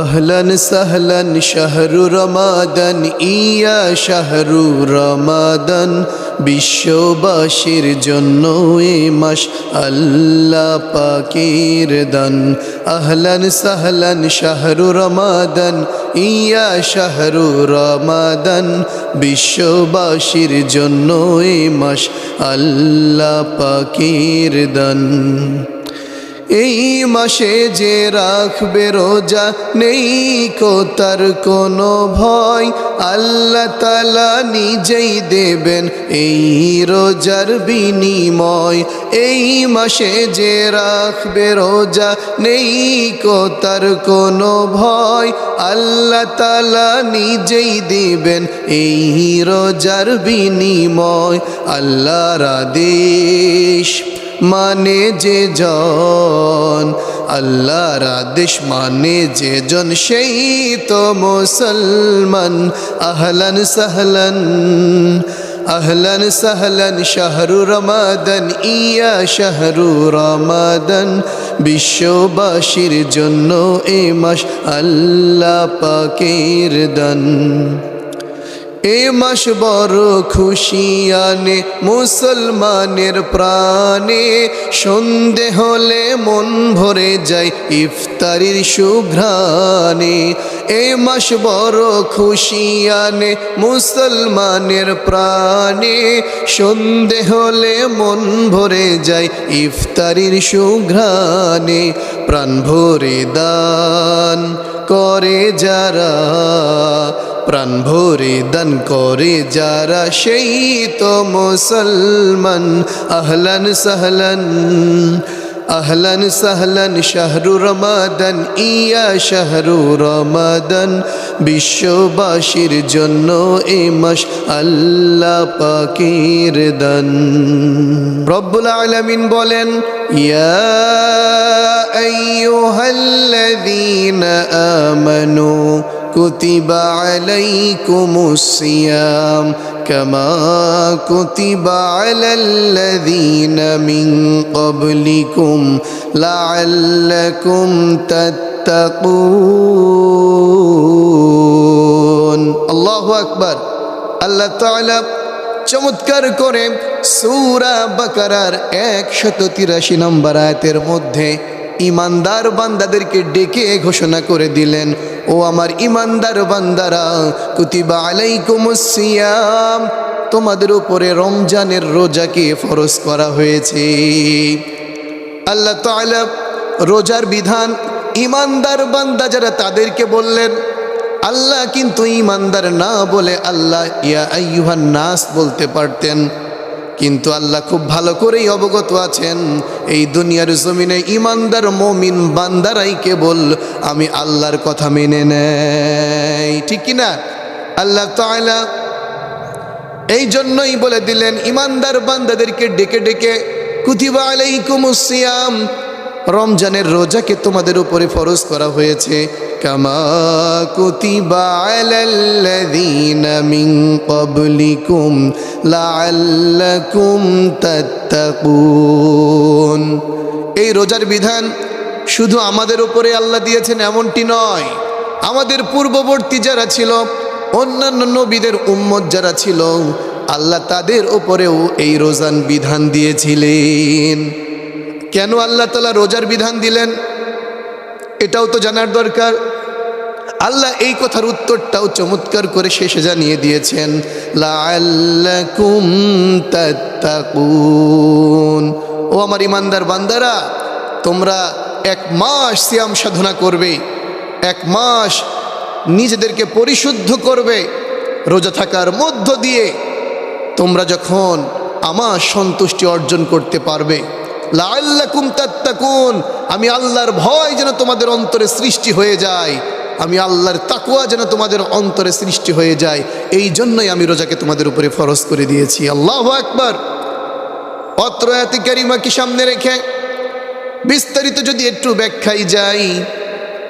আহলন সহলন শাহরু রমাদন ইয়া শাহরু রমাদন বিশ্ববাসীর জন্য এ মাস আল্লাহ পাকির দান। আহলন সহলন শাহরু রমাদন, ইয়া শাহরু রমাদন, বিশ্ববাসীর জন্য এ মাস আল্লাহ পাকির দান। এই মাসে যে রাখবে রোজা নেই কো তার কোনো ভয়। আল্লাহ তালা নিজেই দেবেন এই রোজার বিনিময়। এই মাসে যে রাখবে রোজা নেই কো তার কোনো ভয়। আল্লাহ তালা নিজেই দিবেন এই রোজার বিনিময়। আল্লাহর আদেশ। মানে যে জন, আল্লাহর আদেশ মানে যে জন, সেই তো মুসলমান। আহলান সাহলান আহলান সাহলান, শাহরু রমাদান, ইয়া শাহরু রমাদান। বিশ্ববাসীর জন্য এ মাস আল্লাহ পাকের দান। এ মাস বড় খুশি আনে মুসলমানের প্রাণে। সন্ধে হলে মন ভরে যায় ইফতারির সুঘ্রাণে। এ মাস বড় খুশি আনে মুসলমানের প্রাণে। সন্ধে হলে মন ভরে যায় ইফতারির সুঘ্রাণে। প্রাণ ভরে দান। করে যারা প্রাণ ভরে দান করে যারা সেই তো মুসলমান আহলান সাহলান। আহলান সাহলান শাহরু রমাদান, ইয়া শাহরু রমাদান। বিশ্ববাসীর জন্য এ মাস আল্লাহ পাকের দান। রব্বুল আলামিন বলেন, ইয়া আইয়ুহাল্লাযীনা আমানু كتب عليكم الصيام كما كتب على الذين من قبلكم لعلكم تتقون الله أكبر আল্লাহ তাআলা চমৎকার করে সূরা বাকারার একশত তিরাশি নম্বর আয়াতের মধ্যে ইমানদার বান্দাদেরকে ডেকে ঘোষণা করে দিলেন, ও আমার ইমানদার বান্দারা, কুতিবা আলাইকুমুসিয়াম তোমাদের উপরে রমজানের রোজাকে ফরজ করা হয়েছে। আল্লাহ তাআলা রোজার বিধান, ইমানদার বান্দা যারা তাদেরকে বললেন, আল্লাহ কিন্তু ইমানদার না বলে আল্লাহ ইয়া আইয়ুহান নাস বলতে পারতেন। কিন্তু আল্লাহ খুব ভালো করেই অবগত আছেন, এই দুনিয়ার জমিনে ইমানদার মমিন বান্দারাই কেবল, আমি আল্লাহর কথা মেনে নেই। ঠিক কিনা আল্লাহ তো এই জন্যই বলে দিলেন, ইমানদার বান্দাদেরকে ডেকে ডেকে, কুতিবা আলাইকুম সিয়াম রমজানের রোজাকে তোমাদের উপরে ফরজ করা হয়েছে। কামা এই রোজার বিধান শুধু আমাদের উপরে আল্লাহ দিয়েছেন এমনটি নয়। আমাদের পূর্ববর্তী যারা ছিল, অন্যান্য নবীদের উম্মত যারা ছিল, আল্লাহ তাদের ওপরেও এই রোজান বিধান দিয়েছিলেন। কেন আল্লাহ তালা রোজার বিধান দিলেন? এটাও তো জানার দরকার। আল্লাহ এই কথার উত্তরটাও চমৎকার করে শেষে জানিয়ে দিয়েছেন ও আমার ইমানদার বান্দারা, তোমরা এক মাস সিয়াম সাধনা করবে, এক মাস নিজেদেরকে পরিশুদ্ধ করবে, রোজা থাকার মধ্য দিয়ে তোমরা যখন আমার সন্তুষ্টি অর্জন করতে পারবে লাল্লাকুম তাত্তাকুন। আমি আল্লাহর ভয় যেন তোমাদের অন্তরে সৃষ্টি হয়ে যায়। আমি আল্লাহর তাকুয়া যেন তোমাদের অন্তরে সৃষ্টি হয়ে যায়। এই জন্যই আমি রোজাকে তোমাদের উপরে ফরজ করে দিয়েছি। আল্লাহ একবার অত্র এতে কারিমাকে সামনে রেখে? বিস্তারিত যদি একটু ব্যাখ্যাই যাই,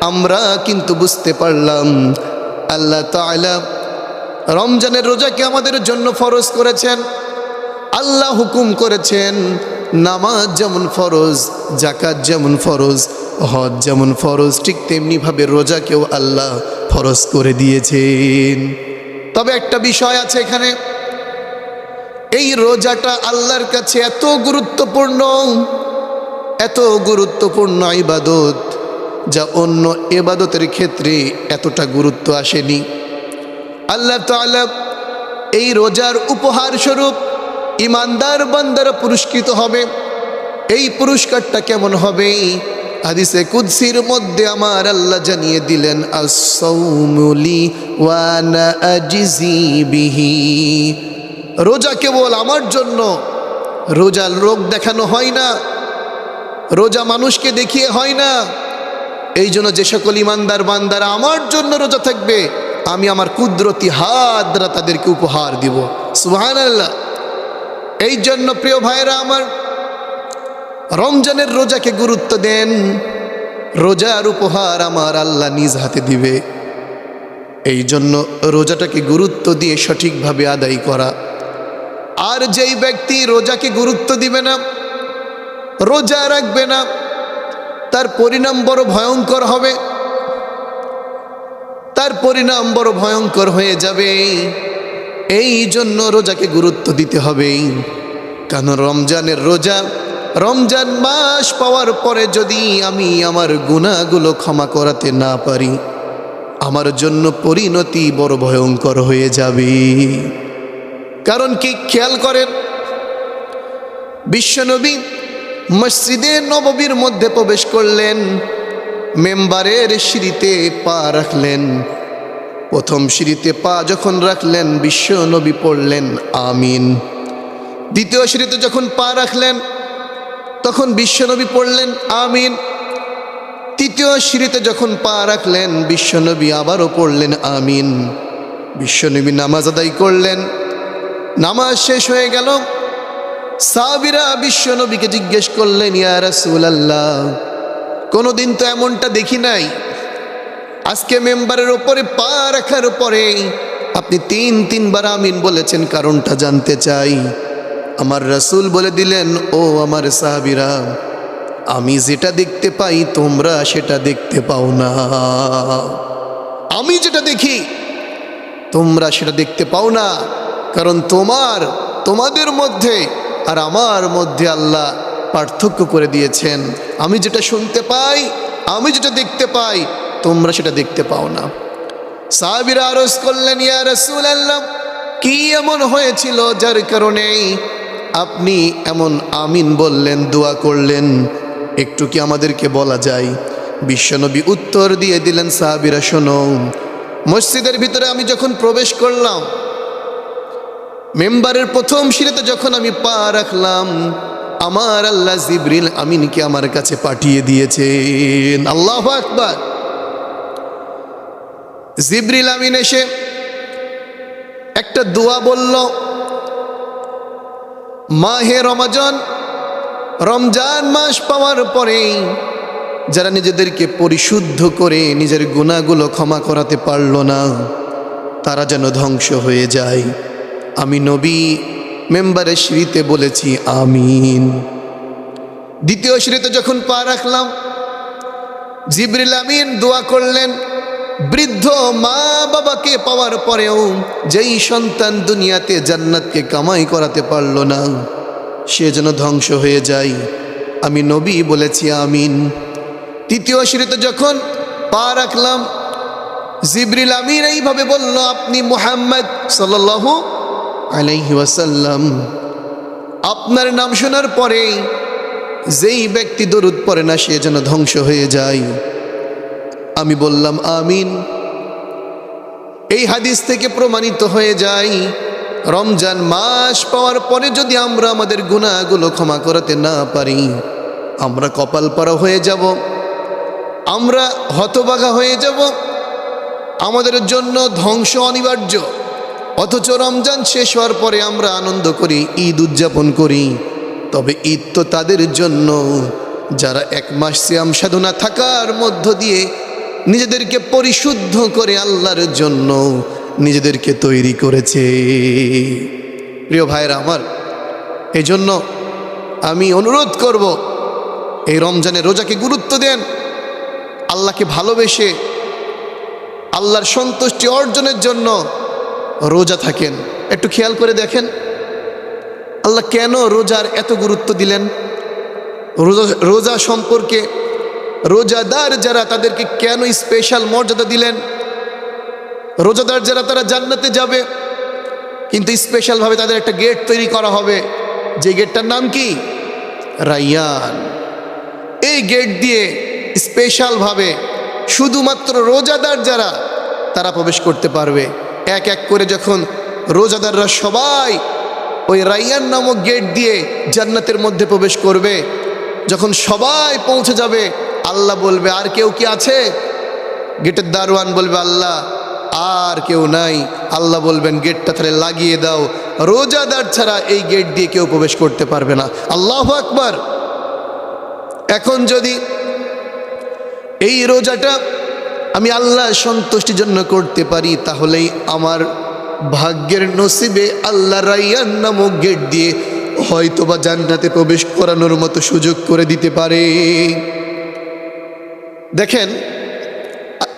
আমরা কিন্তু বুঝতে পারলাম, আল্লাহ তাআলা রমজানের রোজাকে আমাদের জন্য ফরজ করেছেন। আল্লাহ হুকুম করেছেন নামাজ যেমন ফরজ জাকাত যেমন ফরজ, হজ যেমন ফরজ, ঠিক তেমনিভাবে রোজাকেও আল্লাহ ফরজ করে দিয়েছেন। তবে একটা বিষয় আছে এখানে, এই রোজাটা আল্লাহর কাছে এত গুরুত্বপূর্ণ এত গুরুত্বপূর্ণ ইবাদত, যা অন্য এবাদতের ক্ষেত্রে এতটা গুরুত্ব আসেনি। আল্লাহ তাআলা এই রোজার উপহার স্বরূপ ইমানদার বান্দারা পুরস্কৃত হবে। এই পুরস্কারটা কেমন হবে? হাদিসে কুদ্সির মধ্যে আমার আল্লাহ জানিয়ে দিলেন আসৌমুলি রোজা কেবল আমার জন্য। রোজা রোগ দেখানো হয় না। রোজা মানুষকে দেখিয়ে হয় না। এই জন্য যে সকল ইমানদার বান্দারা আমার জন্য রোজা থাকবে, আমি আমার কুদরতি হাত দ্বারা তাদেরকে উপহার দিব। সুহান আল্লাহ এই জন্য প্রিয় ভাইরা আমার রমজানের রোজাকে গুরুত্ব দেন। রোজার উপহার আমার আল্লাহ নিজ হাতে দিবে। এই জন্য রোজাটাকে গুরুত্ব দিয়ে সঠিকভাবে আদায় করা। আর যেই ব্যক্তি রোজাকে গুরুত্ব দিবে না, রোজা রাখবে না, তার পরিণাম বড় ভয়ঙ্কর হবে। তার পরিণাম বড় ভয়ঙ্কর হয়ে যাবে। এই জন্য রোজাকে গুরুত্ব দিতে হবে। কারণ রমজানের রোজা, রমজান মাস পাওয়ার পরে যদি আমি আমার গুণাগুলো ক্ষমা করাতে না পারি, আমার জন্য পরিণতি বড় ভয়ঙ্কর হয়ে যাবে। কারণ কি খেয়াল করেন? বিশ্বনবী মসজিদে নববীর মধ্যে প্রবেশ করলেন, মেম্বারের সিঁড়িতে পা রাখলেন। প্রথম সিঁড়িতে পা যখন রাখলেন, বিশ্ব নবী পড়লেন, আমিন। দ্বিতীয় সিঁড়িতে যখন পা রাখলেন, তখন বিশ্বনবী পড়লেন, আমিন। তৃতীয় সিঁড়িতে যখন পা রাখলেন বিশ্বনবী আবারও পড়লেন, আমিন। বিশ্বনবী নামাজ আদায় করলেন। নামাজ শেষ হয়ে গেল। সাবিরা বিশ্বনবীকে জিজ্ঞেস করলেন, ইয়া রাসূলুল্লাহ, কোনোদিন তো এমনটা দেখি নাই? আজকে মেম্বারের ওপরে পা রাখার পরে আপনি তিন, তিনবার আমিন বলেছেন, কারণটা জানতে চাই। আমার রাসূল বলে দিলেন, ও আমার সাহাবিরা, আমি যেটা দেখতে পাই, তোমরা সেটা দেখতে পাও না। আমি যেটা দেখি, তোমরা সেটা দেখতে পাও না। কারণ তোমার, তোমাদের মধ্যে আর আমার মধ্যে আল্লাহ পার্থক্য করে দিয়েছেন। আমি যেটা শুনতে পাই, আমি যেটা দেখতে পাই তোমরা সেটা দেখতে পাও না। সাহাবিরা আরজ করলেন, ইয়া রসুল আল্লাহ কি এমন হয়েছিল যার কারণে আপনি এমন আমিন বললেন, দোয়া করলেন? একটু কি আমাদেরকে বলা যায়? বিশ্বনবী উত্তর দিয়ে দিলেন, সাহাবিরা, শোনো, মসজিদের ভিতরে আমি যখন প্রবেশ করলাম, মেম্বারের প্রথম সিঁড়িতে যখন আমি পা রাখলাম, আমার আল্লাহ জিব্রিল আমিনকে আমার কাছে পাঠিয়ে দিয়েছেন। আল্লাহ আকবার! জিব্রিল আমিন এসে একটা দোয়া বলল, মাহে রমাজন, রমজান মাস পাওয়ার পরেই যারা নিজেদেরকে পরিশুদ্ধ করে নিজের গুণাগুলো ক্ষমা করাতে পারল না, তারা যেন ধ্বংস হয়ে যায়। আমি নবী, মেম্বারের সিঁড়িতে বলেছি, আমিন। দ্বিতীয় সিঁড়িতে যখন পা রাখলাম, জিবরিল আমিন দোয়া করলেন বৃদ্ধ মা বাবাকে পাওয়ার পরেও যেই সন্তান দুনিয়াতে জান্নাতকে কামাই করাতে পারল না, সে যেন ধ্বংস হয়ে যায়। আমি নবী বলেছি আমিন। তৃতীয় সিঁড়িতে যখন পা রাখলাম, জিবরিল আমিন এইভাবে বলল, আপনি মোহাম্মদ সাল্লাল্লাহু আলাইহি ওয়াসাল্লাম। আপনার নাম শোনার পরে যেই ব্যক্তি দরুদ পড়ে না, সে যেন ধ্বংস হয়ে যায়। আমি বললাম, আমিন। এই হাদিস থেকে প্রমাণিত হয়ে যায়, রমজান মাস পাওয়ার পরে যদি আমরা আমাদের গুণাগুলো ক্ষমা করাতে না পারি, আমরা কপাল পাড়া হয়ে যাব, আমরা হতবাগা হয়ে যাব, আমাদের জন্য ধ্বংস অনিবার্য। অথচ রমজান শেষ হওয়ার পরে আমরা আনন্দ করি, ঈদ উদযাপন করি, তবে ঈদ তো তাদের জন্য, যারা এক মাস শ্যাম সাধনা থাকার মধ্য দিয়ে নিজেদেরকে পরিশুদ্ধ করে আল্লাহর জন্য নিজেদেরকে তৈরি করেছে। প্রিয় ভাইরা আমার এই জন্য আমি অনুরোধ করব, এই রমজানে রোজাকে গুরুত্ব দেন, আল্লাহকে ভালোবেসে আল্লাহর সন্তুষ্টি অর্জনের জন্য রোজা থাকেন। একটু খেয়াল করে দেখেন, আল্লাহ কেন রোজার এত গুরুত্ব দিলেন? রোজা রোজা সম্পর্কে রোজাদার যারা তাদেরকে কেন স্পেশাল মর্যাদা দিলেন? রোজাদার যারা তারা জান্নাতে যাবে, কিন্তু স্পেশালভাবে তাদের একটা গেট তৈরি করা হবে। যে গেটটার নাম কি? রাইয়ান। এই গেট দিয়ে স্পেশালভাবে শুধুমাত্র রোজাদার যারা, তারা প্রবেশ করতে পারবে। এক এক করে যখন রোজাদাররা সবাই ওই রাইয়ান নামক গেট দিয়ে জান্নাতের মধ্যে প্রবেশ করবে, যখন সবাই পৌঁছে যাবে আল্লাহ বলবে, আর কেউ কি আছে? গেটের দারোয়ান বলবে, আল্লাহ, আর কেউ নাই। আল্লাহ বলবেন, গেটটা তাহলে লাগিয়ে দাও। রোজাদার ছাড়া এই গেট দিয়ে কেউ প্রবেশ করতে পারবে না। আল্লাহ আকবার। এখন যদি এই রোজাটা আমি আল্লাহ সন্তুষ্টির জন্য করতে পারি, তাহলেই আমার ভাগ্যের নসিবে আল্লাহ রাইয়ান নামক গেট দিয়ে হয়তোবা জান্নাতে প্রবেশ করানোর মতো সুযোগ করে দিতে পারে। দেখেন,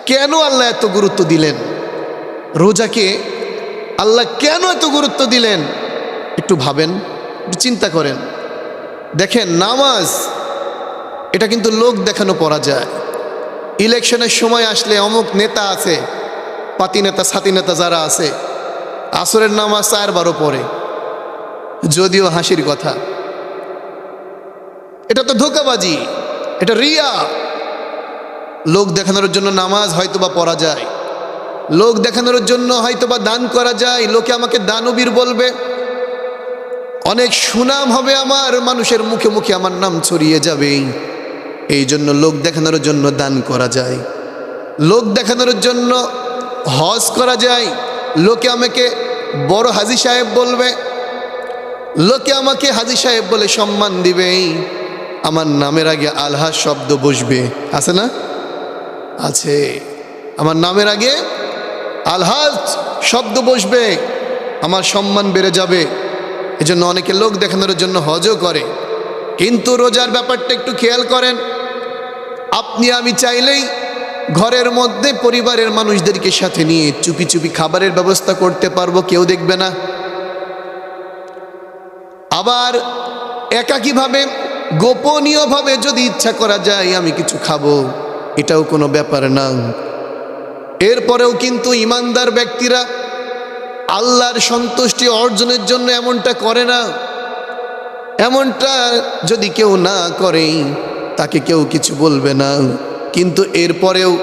কেন আল্লাহ এত গুরুত্ব দিলেন? রোজাকে আল্লাহ কেন এত গুরুত্ব দিলেন? একটু ভাবেন, একটু চিন্তা করেন। দেখেন, নামাজ, এটা কিন্তু লোক দেখানো পড়া যায় ইলেকশনের সময় আসলে অমুক নেতা আছে, পাতি নেতা সাতি নেতা যারা আছে, আসরের নামাজ চার বারো পরে যদিও হাসির কথা। এটা তো ধোকাবাজি, এটা রিয়া। লোক দেখানোর জন্য নামাজ হয়তো বা পড়া যায়। লোক দেখানোর জন্য হয়তো বা দান করা যায়। লোকে আমাকে দানবীর বলবে। অনেক সুনাম হবে আমার। মানুষের মুখে মুখে আমার নাম ছড়িয়ে যাবে। এই জন্য লোক দেখানোর জন্য দান করা যায়। লোক দেখানোর জন্য হজ করা যায়। লোকে আমাকে বড় হাজি সাহেব বলবে। লোকে আমাকে হাজি সাহেব বলে সম্মান দিবে। আমার নামের আগে আলহাজ শব্দ বসবে। আছে না? আছে। আমার নামের আগে আলহাজ শব্দ বসবে, আমার সম্মান বেড়ে যাবে। এজন্য অনেকে লোক দেখানোর জন্য হজও করে। কিন্তু রোজার ব্যাপারটা একটু খেয়াল করেন। আপনি আমি চাইলেই ঘরের মধ্যে পরিবারের মানুষদেরকে সাথে নিয়ে চুপি চুপি খাবারের ব্যবস্থা করতে পারব, কেউ দেখবে না। আবার একাকীভাবে গোপনীয়ভাবে যদি ইচ্ছা করা যায় আমি কিছু খাব। এটাও কোনো ব্যাপার না। এরপরেও কিন্তু ইমানদার ব্যক্তিরা আল্লাহর সন্তুষ্টি অর্জনের জন্য এমনটা করে না। এমনটা যদি কেউ না করে, তাকে কেউ কিছু বলবে না। কিন্তু এরপরেও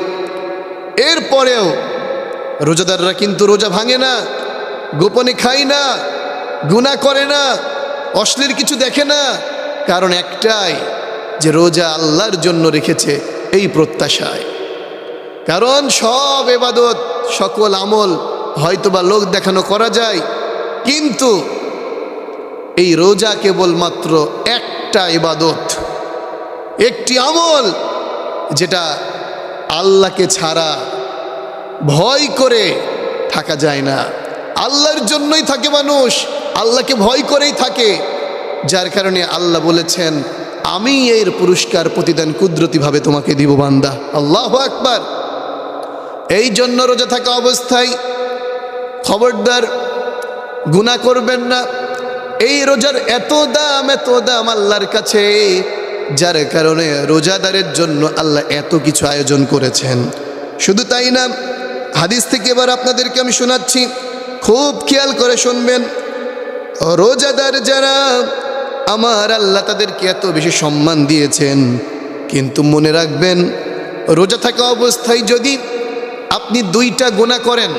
এরপরেও রোজাদাররা কিন্তু রোজা ভাঙে না, গোপনে খায় না, গুণা করে না, অশ্লীল কিছু দেখে না। কারণ একটাই, যে রোজা আল্লাহর জন্য রেখেছে। এই প্রত্যাশায়। কারণ সব এবাদত, সকল আমল হয়তোবা লোক দেখানো করা যায়, কিন্তু এই রোজা কেবলমাত্র একটা ইবাদত একটি আমল যেটা আল্লাহকে ছাড়া ভয় করে থাকা যায় না। আল্লাহর জন্যই থাকে মানুষ, আল্লাহকে ভয় করেই থাকে। যার কারণে আল্লাহ বলেছেন আমি এর পুরস্কার প্রতিদান কুদরতিভাবে তোমাকে দিব, বান্দা। আল্লাহ আকবার। এই জন্য রোজা থাকা অবস্থায় খবরদার গুণা করবেন না। এই রোজার এত দাম এত দাম আল্লাহর কাছে, যার কারণে রোজাদারের জন্য আল্লাহ এত কিছু আয়োজন করেছেন। শুধু তাই না, হাদিস থেকে এবার আপনাদেরকে আমি শোনাচ্ছি। খুব খেয়াল করে শুনবেন। রোজাদার যারা আমার আল্লাহ তাদেরকে এত বেশি সম্মান দিয়েছেন। কিন্তু মনে রাখবেন, রোজা থাকা অবস্থায় যদি আপনি দুইটা গোনা করেন,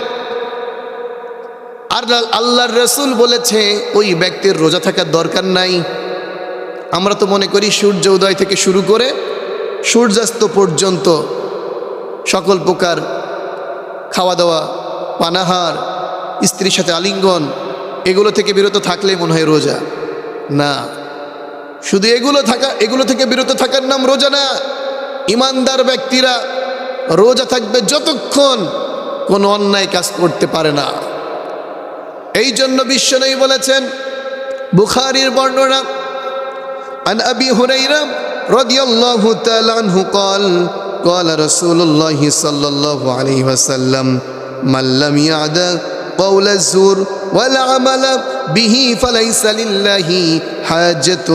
আর আল্লাহর রসুল বলেছে, ওই ব্যক্তির রোজা থাকার দরকার নাই। আমরা তো মনে করি সূর্য উদয় থেকে শুরু করে সূর্যাস্ত পর্যন্ত সকল প্রকার খাওয়া দাওয়া পানাহার, স্ত্রীর সাথে আলিঙ্গন, এগুলো থেকে বিরত থাকলেই মনে হয় রোজা। না শুধু এগুলো থাকা এগুলো থেকে বিরত থাকার নাম রোজা না ইমানদার ব্যক্তিরা রোজা থাকবে যতক্ষণ কোনো অন্যায় কাজ করতে পারে না এই জন্য বিশ্বনবী বলেছেন বুখারীর বর্ণনা عن أبي هريرة رضي الله تعالى عنه قال قال رسول الله صلى الله عليه وسلم من لم يعد قول الزور والعمل به فليس لله حاجة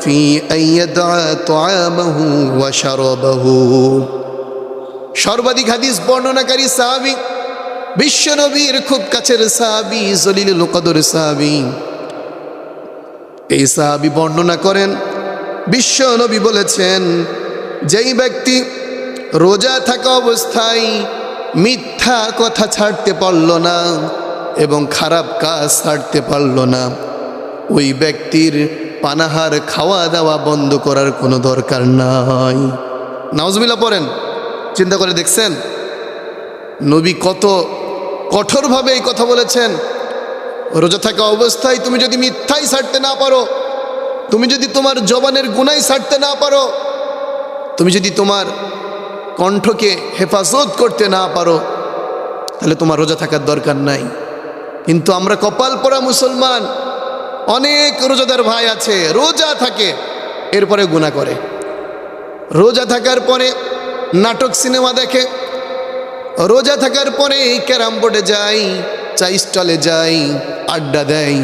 في أن يدع طعامه وشرابه সর্বাধিক হাদিস বর্ণনাকারী সাহাবি বিশ্বনবীর খুব কাছের সাহাবি জলিল কদর সাহাবি এই সাহাবি বর্ণনা করেন বিশ্ব নবী বলেছেন যেই ব্যক্তি রোজা থাকা অবস্থায় মিথ্যা কথা ছাড়তে পারল না এবং খারাপ কাজ ছাড়তে পারল না। ওই ব্যক্তির পানাহার খাওয়া দাওয়া বন্ধ করার কোনো দরকার নাই। নাওজবিল্লা পড়েন, চিন্তা করে দেখছেন? নবী কত কঠোরভাবে এই কথা বলেছেন। রোজা থাকা অবস্থায় তুমি যদি মিথ্যাই ছাড়তে না পারো, তুমি যদি তোমার জবানের গুনাই ছাড়তে না পারো, তুমি যদি তোমার কণ্ঠকে হেফাজত করতে না পারো, তাহলে তোমার রোজা থাকার দরকার নাই। কিন্তু আমরা কপাল পরা মুসলমান, অনেক রোজাদার ভাই আছে, রোজা থাকে, এরপরে গুণা করে। রোজা থাকার পরে নাটক সিনেমা দেখে, রোজা থাকার পরে ক্যারাম বোর্ডে যাই চা স্টলে যাই, আড্ডা দেয়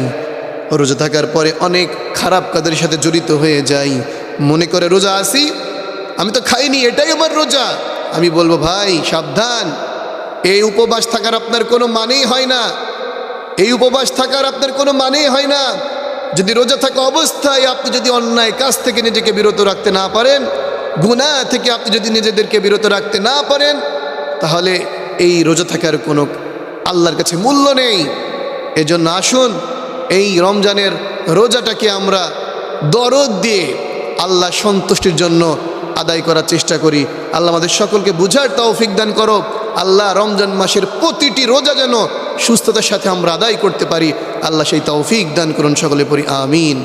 রোজা থাকার পরে অনেক খারাপ কাদের সাথে জড়িত হয়ে যাই। মনে করে রোজা আসি আমি তো খাইনি, এটাই আমার রোজা। আমি বলব, ভাই, সাবধান। এই উপবাস থাকার আপনার কোনো মানেই হয় না। এই উপবাস থাকার আপনার কোনো মানেই হয় না। যদি রোজা থাকা অবস্থায় আপনি যদি অন্যায় কাজ থেকে নিজেকে বিরত রাখতে না পারেন, গুনাহ থেকে আপনি যদি নিজেদেরকে বিরত রাখতে না পারেন, তাহলে এই রোজা থাকার কোনো আল্লাহর কাছে মূল্য নেই। এজন্য আসুন, এই রমজানের রোজাটাকে আমরা দরদ দিয়ে আল্লাহ সন্তুষ্টির জন্য আদায় করার চেষ্টা করি। আল্লাহ আমাদের সকলকে বুঝার তৌফিক দান করো। আল্লাহ রমজান মাসের প্রতিটি রোজা যেন সুস্থতার সাথে আমরা আদায় করতে পারি। আল্লাহ সেই তৌফিক দান করুন সকলে পড়ি, আমিন।